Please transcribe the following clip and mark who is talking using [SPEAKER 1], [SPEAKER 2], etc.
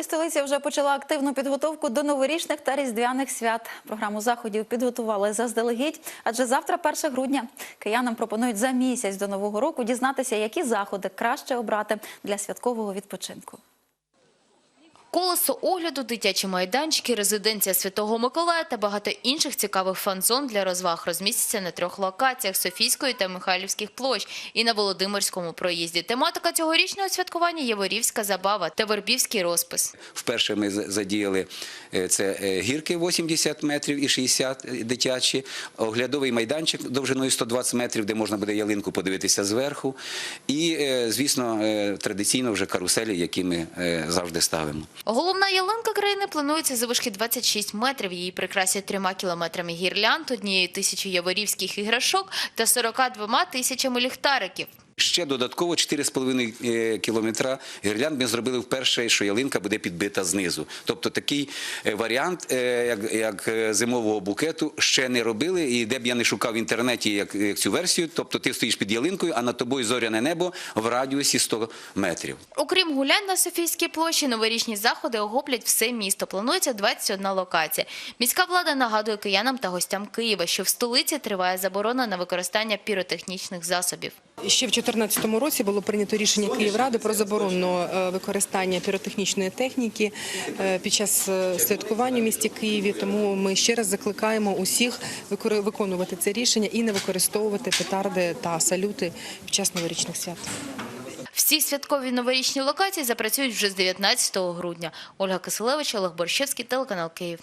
[SPEAKER 1] І столиця вже почала активну підготовку до новорічних та різдвяних свят. Програму заходів підготували заздалегідь, адже завтра 1 грудня. Киянам пропонують за місяць до нового року дізнатися, які заходи краще обрати для святкового відпочинку.
[SPEAKER 2] Колесо огляду, дитячі майданчики, резиденція Святого Миколая та багато інших цікавих фан-зон для розваг розмістяться на трьох локаціях – Софійської та Михайлівських площ і на Володимирському проїзді. Тематика цьогорічного святкування – Єворівська забава та Вербівський розпис.
[SPEAKER 3] Вперше ми за- задіяли е, це е, гірки 80 метрів і 60 дитячі, оглядовий майданчик довжиною 120 метрів, де можна буде ялинку подивитися зверху. І, е, звісно, е, традиційно вже каруселі, які ми е, завжди ставимо.
[SPEAKER 2] Головна ялинка країни планується завишки 26 метрів. Її прикрасять трьома кілометрами гірлянд, однією тисячою яворівських іграшок та 42 тисячами ліхтариків.
[SPEAKER 3] Ще додатково 4,5 е, кілометра гірлянд ми зробили вперше, що ялинка буде підбита знизу. Тобто такий е, варіант, е, як, як зимового букету, ще не робили. І де б я не шукав в інтернеті як, як цю версію, тобто ти стоїш під ялинкою, а над тобою зоряне небо в радіусі 100 метрів.
[SPEAKER 2] Окрім гулянь на Софійській площі, новорічні заходи охоплять все місто. Планується 21 локація. Міська влада нагадує киянам та гостям Києва, що в столиці триває заборона на використання піротехнічних засобів.
[SPEAKER 4] Ще в 2014 році було прийнято рішення Київради про заборону е, використання піротехнічної техніки е, під час е, святкування в місті Києві. Тому ми ще раз закликаємо усіх викори- виконувати це рішення і не використовувати петарди та салюти під час новорічних свят.
[SPEAKER 2] Всі святкові новорічні локації запрацюють вже з 19 грудня. Ольга Киселевич, Олег Борщевський, телеканал Київ.